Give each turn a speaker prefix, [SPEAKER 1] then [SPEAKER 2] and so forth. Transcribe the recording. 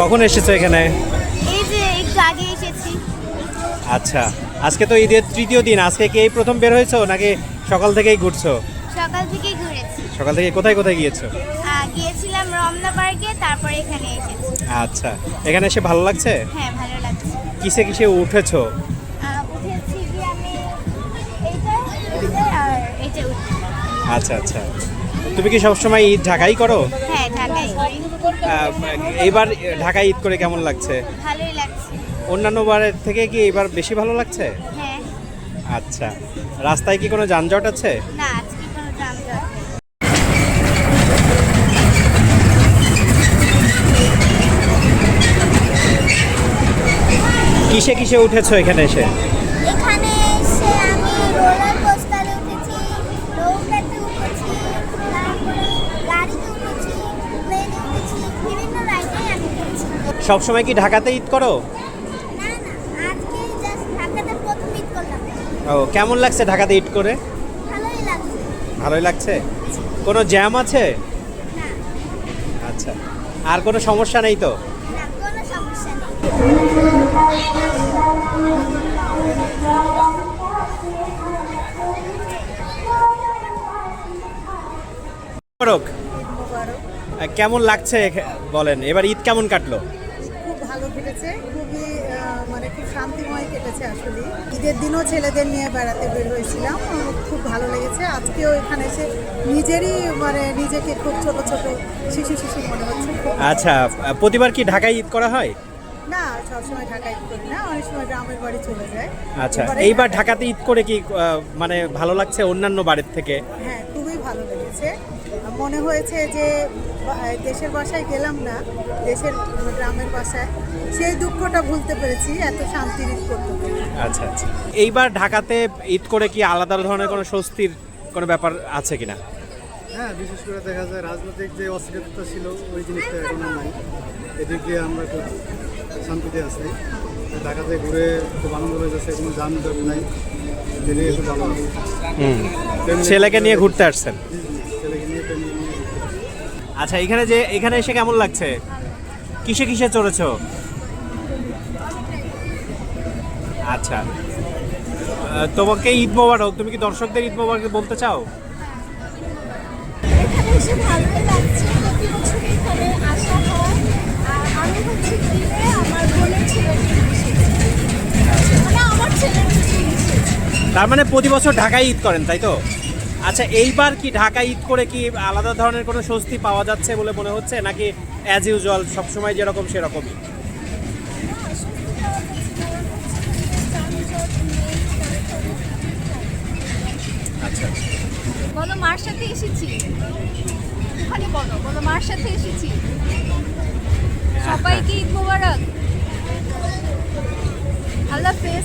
[SPEAKER 1] কখন এসেছ এখানে?
[SPEAKER 2] এই যে একটু আগে এসেছি।
[SPEAKER 1] আচ্ছা আজকে তো ঈদের তৃতীয় দিন। আজকে কি এই প্রথম বের হয়েছো নাকি সকাল থেকেই ঘুরছো?
[SPEAKER 2] সকাল থেকেই ঘুরেছি।
[SPEAKER 1] সকাল থেকে কোথায় কোথায় গিয়েছো?
[SPEAKER 2] গিয়েছিলাম রমনা পার্কে তারপরে এখানে এসেছি।
[SPEAKER 1] আচ্ছা এখানে এসে ভালো লাগছে?
[SPEAKER 2] হ্যাঁ ভালো লাগছে।
[SPEAKER 1] কিসে কিসে উঠেছো?
[SPEAKER 2] উঠেছি কি আমি এইটা এইটা আর এইটা উঠছি।
[SPEAKER 1] আচ্ছা আচ্ছা। তুমি কি সবসময় ঈদ ঢাকাই করো? এইবার ঢাকায় ঈদ করে কেমন লাগছে?
[SPEAKER 2] ভালোই লাগছে।
[SPEAKER 1] অন্যান্য বারের থেকে কি এবার বেশি ভালো লাগছে?
[SPEAKER 2] হ্যাঁ।
[SPEAKER 1] আচ্ছা। রাস্তায় কি কোনো যানজট আছে?
[SPEAKER 2] না আজকে কোনো যানজট
[SPEAKER 1] কিসে কিসে উঠেছো এখানে এসে?
[SPEAKER 2] উঠেছি
[SPEAKER 1] সব সময় কি ঢাকাতে ঈদ করো ও কেমন লাগছে ঢাকাতে ঈদ করে?
[SPEAKER 2] ভালোই লাগছে।
[SPEAKER 1] কোনো জ্যাম আছে? আচ্ছা। আর কোনো সমস্যা নেই তো? কেমন লাগছে বলেন এবার ঈদ কেমন কাটলো?
[SPEAKER 3] কেটেছে খুবই মানে খুব শান্তিময় কেটেছে আসলে ঈদের দিনও ছেলেদের নিয়ে বেড়াতে বের হয়েছিলাম। খুব ভালো লেগেছে। আজকেও এখানে এসে নিজেরই মানে নিজেকে খুব ছোট ছোট শিশু শিশু মনে হচ্ছে।
[SPEAKER 1] আচ্ছা প্রতিবার কি ঢাকায় ঈদ করা হয়?
[SPEAKER 3] না সবসময় ঢাকায় করি না। অনেক সময় গ্রামের বাড়ি চলে যায়।
[SPEAKER 1] আচ্ছা এইবার ঢাকাতে ঈদ করে কি মানে ভালো লাগছে অন্যান্য বাড়ির থেকে?
[SPEAKER 3] হ্যাঁ ভালো লেগেছে। মনে হয়েছে যে দেশের বাসায় গেলাম না, দেশের গ্রামের বাসায়। সেই দুঃখটা ভুলতে পেরেছি, এত শান্তির ঈদ করতে
[SPEAKER 1] আচ্ছা আচ্ছা। এইবার ঢাকাতে ঈদ করে কি আলাদা ধরনের কোনো স্বস্তির কোনো ব্যাপার আছে কিনা?
[SPEAKER 4] হ্যাঁ বিশেষ করে দেখা যায় রাজনৈতিক যে অস্থিরতা ছিল ওই জিনিসটা এখন আর নাই। এদিক দিয়ে আমরা খুব শান্তিতে আছি। ঢাকাতে ঘুরে খুব আনন্দ হয়ে যাচ্ছে কোনো যানজট নাই। দিলে খুব ভালো
[SPEAKER 1] ছেলেকে নিয়ে ঘুরতে আসছেন?
[SPEAKER 4] ছেলেকে নিয়ে।
[SPEAKER 1] আচ্ছা এখানে যে এখানে এসে কেমন লাগছে? কিসে কিসে চড়েছো? আচ্ছা। তোমাকে ঈদ মোবারক তুমি কি দর্শকদের ঈদ মোবারক বলতে চাও?
[SPEAKER 2] এসে ভালোই লাগছে। প্রতি বছর এখানে আসা হয়। আর আমি আমার বোনের ছেলেটি মানে আমার
[SPEAKER 1] তার মানে প্রতি বছর ঢাকায় ঈদ করেন, তাই তো? আচ্ছা এইবার কি ঢাকা ঈদ করে কি আলাদা ধরনের কোনো স্বস্তি পাওয়া যাচ্ছে বলে মনে হচ্ছে? নাকি অ্যাজ ইউজুয়াল সবসময় যেরকম সেরকমই?
[SPEAKER 5] বলো মার সাথে এসেছি। ওখানে বলো বলো মার সাথে এসেছি। সবাইকে ঈদ মোবারক। আল্লাহ হাফেজ।